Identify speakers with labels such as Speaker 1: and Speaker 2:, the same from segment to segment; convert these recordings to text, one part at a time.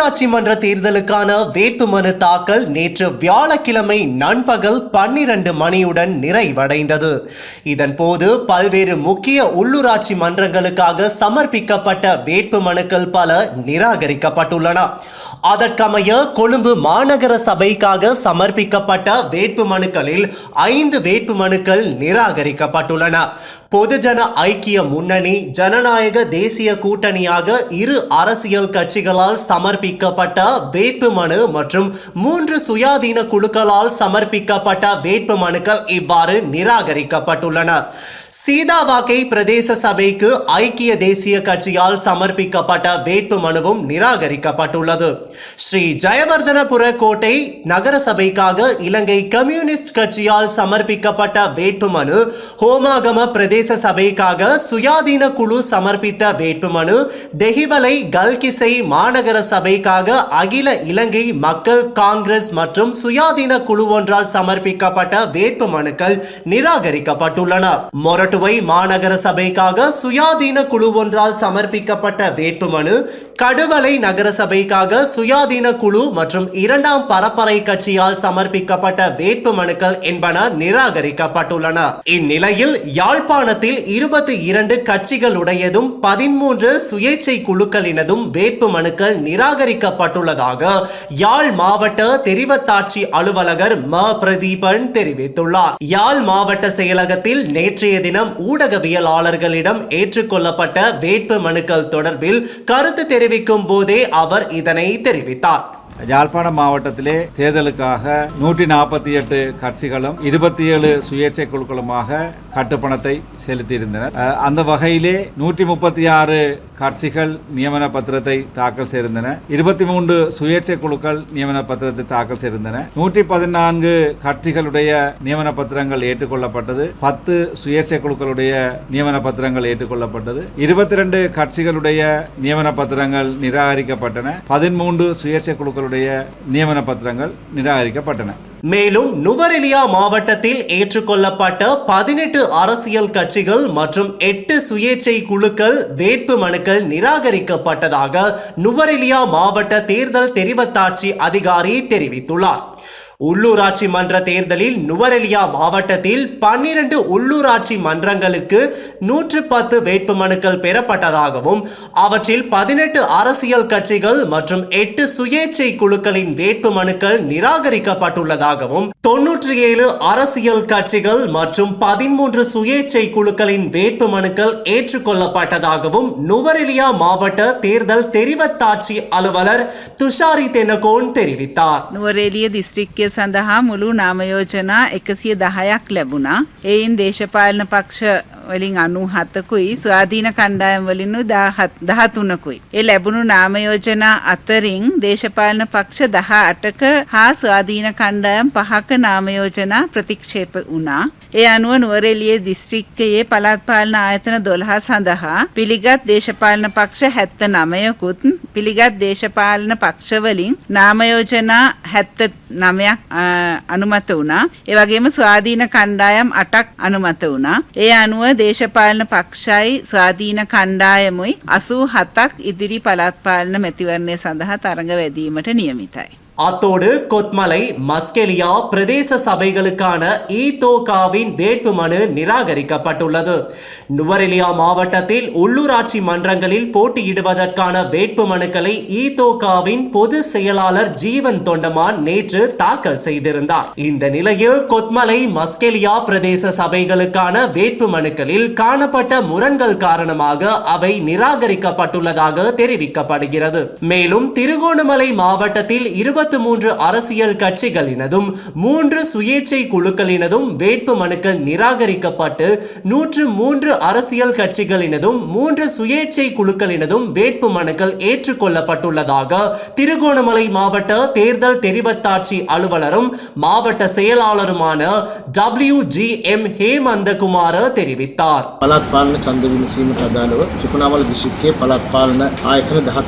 Speaker 1: உள்ளூராட்சி மன்ற தேர்தலுக்கான வேட்புமனு தாக்கல் நேற்று வியாழக்கிழமை நண்பகல் பன்னிரண்டு மணியுடன் நிறைவடைந்தது. இதன்போது பல்வேறு முக்கிய உள்ளூராட்சி மன்றங்களுக்காக சமர்ப்பிக்கப்பட்ட வேட்புமனுக்கள் பல நிராகரிக்கப்பட்டுள்ளன. அதற்கமைய கொழும்பு மாநகர சபைக்காக சமர்ப்பிக்கப்பட்ட வேட்புமனுக்களில் ஐந்து வேட்புமனுக்கள் நிராகரிக்கப்பட்டுள்ளன. பொதுஜன ஐக்கிய முன்னணி ஜனநாயக தேசிய கூட்டணியாக இரு அரசியல் கட்சிகளால் சமர்ப்பிக்கப்பட்ட வேட்புமனு மற்றும் மூன்று சுயாதீன குழுக்களால் சமர்ப்பிக்கப்பட்ட வேட்புமனுக்கள் இவ்வாறு நிராகரிக்கப்பட்டுள்ளன. சீதாவாக்கை பிரதேச சபைக்கு ஐக்கிய தேசிய கட்சியால் சமர்ப்பிக்கப்பட்ட வேட்பு மனுவும் நிராகரிக்கப்பட்டுள்ளது. ஸ்ரீ ஜெயவர்தனபுர கோட்டை நகர சபைக்காக இலங்கை கம்யூனிஸ்ட் கட்சியால் சமர்ப்பிக்கப்பட்ட வேட்பு மனு ஹோமாகம பிரதேச சபைக்காக சுயாதீன குழு சமர்ப்பித்த வேட்புமனு தெஹிவலை கல்கிசை மாநகர சபைக்காக அகில இலங்கை மக்கள் காங்கிரஸ் மற்றும் சுயாதீன குழு ஒன்றால் சமர்ப்பிக்கப்பட்ட வேட்பு மனுக்கள் நிராகரிக்கப்பட்டுள்ளன. மொரட்டுவை மாநகர சபைக்காக சுயாதீன குழு ஒன்றால் சமர்ப்பிக்கப்பட்ட வேட்புமனு கடுவலை நகரசபைக்காக சுயாதீன குழு மற்றும் இரண்டாம் பரப்பரை கட்சியால் சமர்ப்பிக்கப்பட்ட வேட்புமனுக்கள் என்பன நிராகரிக்கப்பட்டுள்ளன. இந்நிலையில் யாழ்ப்பாணத்தில் இருபத்தி இரண்டு கட்சிகளுடையதும் பதிமூன்று சுயேட்சை குழுக்களினதும் வேட்புமனுக்கள் நிராகரிக்கப்பட்டுள்ளதாக யாழ் மாவட்ட தெரிவத்தாட்சி அலுவலகர் ம. பிரதீபன் தெரிவித்துள்ளார். யாழ் மாவட்ட செயலகத்தில் நேற்றைய தினம் ஊடகவியலாளர்களிடம் ஏற்றுக்கொள்ளப்பட்ட வேட்பு மனுக்கள் தொடர்பில் கருத்து தெரிவிக்கும் போதே அவர் இதனை தெரிவித்தார்.
Speaker 2: யாழ்ப்பாணம் மாவட்டத்திலே தேர்தலுக்காக நூற்றி நாற்பத்தி எட்டு கட்சிகளும் இருபத்தி ஏழு சுயேட்சை குழுக்களுமாக கட்டுப்பணத்தை செலுத்தியிருந்தனர். அந்த வகையிலே நூற்றி முப்பத்தி ஆறு கட்சிகள் நியமன பத்திரத்தை தாக்கல் செய்திருந்தன. இருபத்தி மூன்று சுயேட்சை குழுக்கள் நியமன பத்திரத்தை தாக்கல் செய்திருந்தன. நூற்றி பதினான்கு கட்சிகளுடைய நியமன பத்திரங்கள் ஏற்றுக்கொள்ளப்பட்டது. பத்து சுயேட்சை குழுக்களுடைய நியமன பத்திரங்கள் ஏற்றுக்கொள்ளப்பட்டது. இருபத்தி ரெண்டு கட்சிகளுடைய நியமன பத்திரங்கள் நிராகரிக்கப்பட்டன. பதிமூன்று சுயேட்சை குழுக்களுடைய நியமன பத்திரங்கள் நிராகரிக்கப்பட்டன.
Speaker 1: மேலும் நுவரெலியா மாவட்டத்தில் ஏற்றுக்கொள்ளப்பட்ட பதினெட்டு அரசியல் கட்சிகள் மற்றும் எட்டு சுயேட்சை குழுக்கள் வேட்பு மனுக்கள் நிராகரிக்கப்பட்டதாக நுவரெலியா மாவட்ட தேர்தல் தெரிவத்தாட்சி அதிகாரி தெரிவித்துள்ளார். உள்ளூராட்சி மன்ற தேர்தலில் நுவரெலியா மாவட்டத்தில் பன்னிரண்டு உள்ளூராட்சி மன்றங்களுக்கு நூற்று பத்து வேட்புமனுக்கள் பெறப்பட்டதாகவும் அவற்றில் பதினெட்டு அரசியல் கட்சிகள் மற்றும் எட்டு சுயேட்சை குழுக்களின் வேட்புமனுக்கள் நிராகரிக்கப்பட்டுள்ளதாகவும் தொன்னூற்றி ஏழு அரசியல் கட்சிகள் மற்றும் பதிமூன்று சுயேட்சை குழுக்களின் வேட்புமனுக்கள் ஏற்றுக்கொள்ளப்பட்டதாகவும் நுவரெலியா மாவட்ட தேர்தல் தெரிவத்தாட்சி அலுவலர் துஷாரி தெனகோன் தெரிவித்தார்.
Speaker 3: நுவரெலியா டிஸ்ட்ரிக்ட் සඳහා මුළු නාම යෝජනා 110ක් ලැබුණා. එයින් දේශපාලන පක්ෂ වලින් 97කුයි ස්වාධීන කණ්ඩායම් වලින් 13කුයි. ඒ ලැබුණු නාම යෝජනා අතරින් දේශපාලන පක්ෂ 18ක හා ස්වාධීන කණ්ඩායම් 5ක නාම යෝජනා ප්‍රතික්ෂේප වුණා. ඒ අනුව නුවරෙලිය දිස්ත්‍රික්කයේ පළාත් පාලන ආයතන 12 සඳහා පිළිගත් දේශපාලන පක්ෂ 79කුත් පිළිගත් දේශපාලන පක්ෂවලින් නාමයෝජනා 79ක් අ, අනුමත වුණා. ඒ වගේම ස්වාධීන කණ්ඩායම් 8ක් අනුමත වුණා. ඒ අනුව දේශපාලන පක්ෂයි ස්වාධීන කණ්ඩායමුයි 87ක් ඉදිරි පළාත් පාලන මැතිවරණය සඳහා තරඟ වැදීමට නියමිතයි.
Speaker 1: அத்தோடு கொத்மலை மஸ்கெலியா பிரதேச சபைகளுக்கான ஈதோகாவின் வேட்புமனு நிராகரிக்கப்பட்டுள்ளது. நுவரெலியா மாவட்டத்தில் உள்ளூராட்சி மன்றங்களில் போட்டியிடுவதற்கான வேட்புமனுக்களை ஈதோகாவின் பொது செயலாளர் ஜீவன் தொண்டமான் நேற்று தாக்கல் செய்திருந்தார். இந்த நிலையில் கொத்மலை மஸ்கெலியா பிரதேச சபைகளுக்கான வேட்புமனுக்களில் காணப்பட்ட முரண்கள் காரணமாக அவை நிராகரிக்கப்பட்டுள்ளதாக தெரிவிக்கப்படுகிறது. மேலும் திருகோணமலை மாவட்டத்தில் இருபத்தி முப்பத்து மூன்று அரசியல் கட்சிகளினதும் மூன்று சுயேட்சை குழுக்களினதும் வேட்பு மனுக்கள் நிராகரிக்கப்பட்டு நூற்று மூன்று அரசியல் கட்சிகளினதும் மூன்று சுயேட்சை குழுக்களினதும் வேட்பு மனுக்கள் ஏற்றுக்கொள்ளப்பட்டுள்ளதாக திருகோணமலை மாவட்ட தேர்தல் தெரிவத்தாட்சி அலுவலரும் மாவட்ட செயலாளருமான டபிள்யூ ஜி எம்
Speaker 4: ಹೇಮಂದಕುಮಾರ ತೆರವಿತ್ತಾರ್ ಫಲಾತ್ಪಾಲನ ಚಂದವಿನ ಸೀಮಿತ ಅದಾಲವು ತ್ರಿಕುಣಾಮಲ ದಿಶಕ್ಕೆ ಫಲಾತ್ಪಾಲನ ಆಯಕನ ದಹ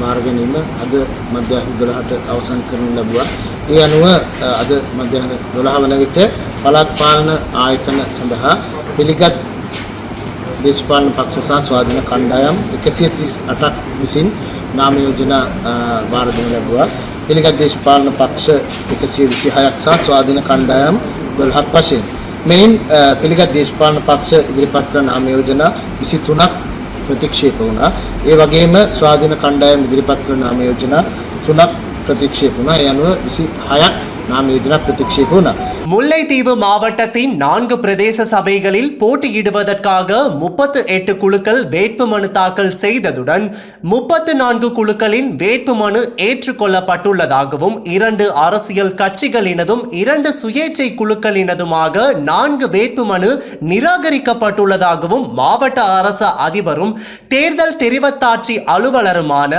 Speaker 4: බාර ගැනීම අද මධ්‍යහන 12ට අවසන් කරනු ලැබුවා. ඒ අනුව අ, අද මධ්‍යහන 12 වන විට පළත් පාලන ආයතන සඳහා පිළිගත් දේශපාලන පක්ෂ සහ ස්වාධීන කණ්ඩායම් 138ක් විසින් නාම යෝජනා අ, බාර දෙනු ලැබුවා. පිළිගත් දේශපාලන පක්ෂ 126ක් සහ ස්වාධීන කණ්ඩායම් 12ක් වශයෙන්. මෙයින් අ, පිළිගත් දේශපාලන පක්ෂ ඉදිරිපත් කරන නාම යෝජනා 23ක් ප්‍රතික්ෂේප වුණා. ඒ වගේම ස්වාධීන කණ්ඩායම් ඉදිරිපත් කරන නාම යෝජනා තුනක් ප්‍රතික්ෂේප වුණා. ඒ අනුව 26ක් නාම යෝජනා ප්‍රතික්ෂේප වුණා.
Speaker 1: முல்லைத்தீவு மாவட்டத்தின் நான்கு பிரதேச சபைகளில் போட்டியிடுவதற்காக முப்பத்து எட்டு குழுக்கள் வேட்புமனு தாக்கல் செய்ததுடன் முப்பத்து நான்கு குழுக்களின் வேட்புமனு ஏற்றுக்கொள்ளப்பட்டுள்ளதாகவும் இரண்டு அரசியல் கட்சிகளினதும் இரண்டு சுயேட்சை குழுக்களினதுமாக நான்கு வேட்புமனு நிராகரிக்கப்பட்டுள்ளதாகவும் மாவட்ட அரச அதிபரும் தேர்தல் தெரிவத்தாட்சி அலுவலருமான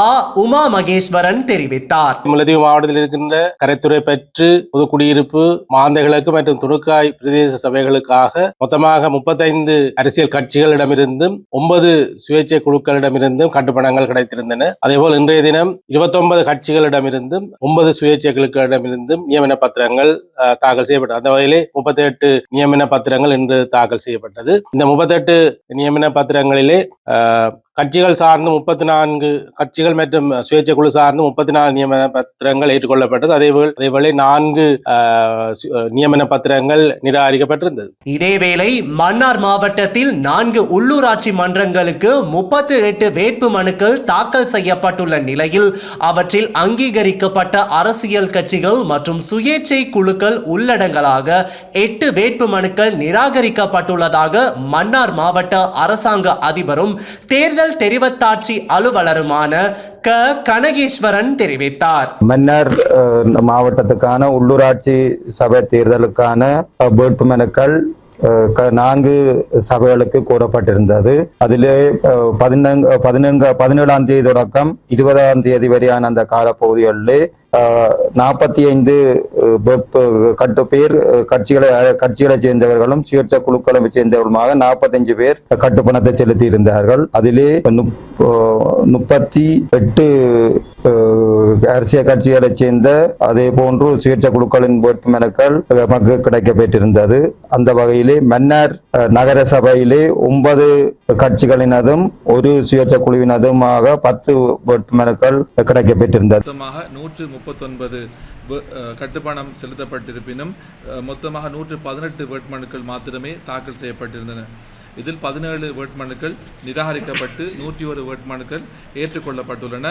Speaker 1: ஆ. உமா மகேஸ்வரன் தெரிவித்தார்.
Speaker 5: முல்லைத்தீவு மாவட்டத்தில் இருக்கின்ற கரைத்துறை பற்று புதுக்குடியிருப்பு மாந்தைகளுக்கு மற்றும் துணுக்காய் பிரதேச சபைகளுக்காக மொத்தமாக முப்பத்தைந்து அரசியல் கட்சிகளிடமிருந்தும் ஒன்பது சுயேட்சை குழுக்களிடமிருந்தும் கட்டுப்பணங்கள் கிடைத்திருந்தன. அதேபோல் இன்றைய தினம் இருபத்தொன்பது கட்சிகளிடமிருந்தும் ஒன்பது சுயேட்சை குழுக்களிடமிருந்தும் நியமன பத்திரங்கள் தாக்கல் செய்யப்பட்டது. அந்த வகையிலே முப்பத்தி எட்டு நியமன பத்திரங்கள் இன்று தாக்கல் செய்யப்பட்டது. இந்த முப்பத்தெட்டு நியமன பத்திரங்களிலே கட்சிகள் சார்ந்து முப்பத்தி நான்கு கட்சிகள் மற்றும் சுயேட்சை குழு சார்ந்து முப்பத்தி நாலு நியமன பத்திரங்கள் ஏற்றுக்கொள்ளப்பட்டது. அதேபோல் அதேவேளை நான்கு நியமன பத்திரங்கள் நிராகரிக்கப்பட்டிருந்தது.
Speaker 1: இதேவேளை மன்னார் மாவட்டத்தில் நான்கு உள்ளூராட்சி மன்றங்களுக்கு முப்பத்து எட்டு வேட்பு மனுக்கள் தாக்கல் செய்யப்பட்டுள்ள நிலையில் அவற்றில் அங்கீகரிக்கப்பட்ட அரசியல் கட்சிகள் மற்றும் சுயேட்சை குழுக்கள் உள்ளடங்கலாக எட்டு வேட்பு மனுக்கள் நிராகரிக்கப்பட்டுள்ளதாக மன்னார் மாவட்ட அரசாங்க அதிபரும் தேர்தல் தெரிவத்தாட்சி அலுவலருமான க. கனகேஸ்வரன் தெரிவித்தார்.
Speaker 6: மன்னர் மாவட்டத்துக்கான உள்ளூராட்சி சபை தேர்தலுக்கான வேட்புமனுக்கள் நான்கு சபைகளுக்கு கூறப்பட்டிருந்தது. அதிலே பதினங்கு பதினங்க பதினங்க பதினேழாம் தேதி தொடக்கம் இருபதாம் தேதி வரையான அந்த காலப்பகுதிகளிலே நாற்பத்தி ஐந்து கட்டு பேர் கட்சிகளை கட்சிகளை கட்சிகளைச் சேர்ந்தவர்களும் சுயேட்ச குழுக்களை சேர்ந்தவர்களுமாக நாற்பத்தஞ்சு பேர் கட்டுப்பணத்தை செலுத்தி இருந்தார்கள் அதிலே முப்பத்தி எட்டு அரசியல் கட்சிகளைச் சேர்ந்த அதே போன்று சுயேட்சை குழுக்களின் வேட்புமனுக்கள் நமக்கு கிடைக்கப்பெற்றிருந்தது. அந்த வகையிலே மன்னார் நகர சபையிலே ஒன்பது கட்சிகளினதும் ஒரு சுயேட்சை குழுவினதுமாக பத்து வேட்புமனுக்கள் கிடைக்கப்பெற்றிருந்தது.
Speaker 7: நூற்று முப்பத்தொன்பது வ- அஹ், கட்டுப்பணம் செலுத்தப்பட்டிருப்பினும் அஹ், மொத்தமாக நூற்று பதினெட்டு வேட்புமனுக்கள் மாத்திரமே தாக்கல் செய்யப்பட்டிருந்தன. இதில் பதினேழு வேட்புமனுக்கள் நிராகரிக்கப்பட்டு நூற்றி ஒரு வேட்புமனுக்கள் ஏற்றுக்கொள்ளப்பட்டுள்ளன.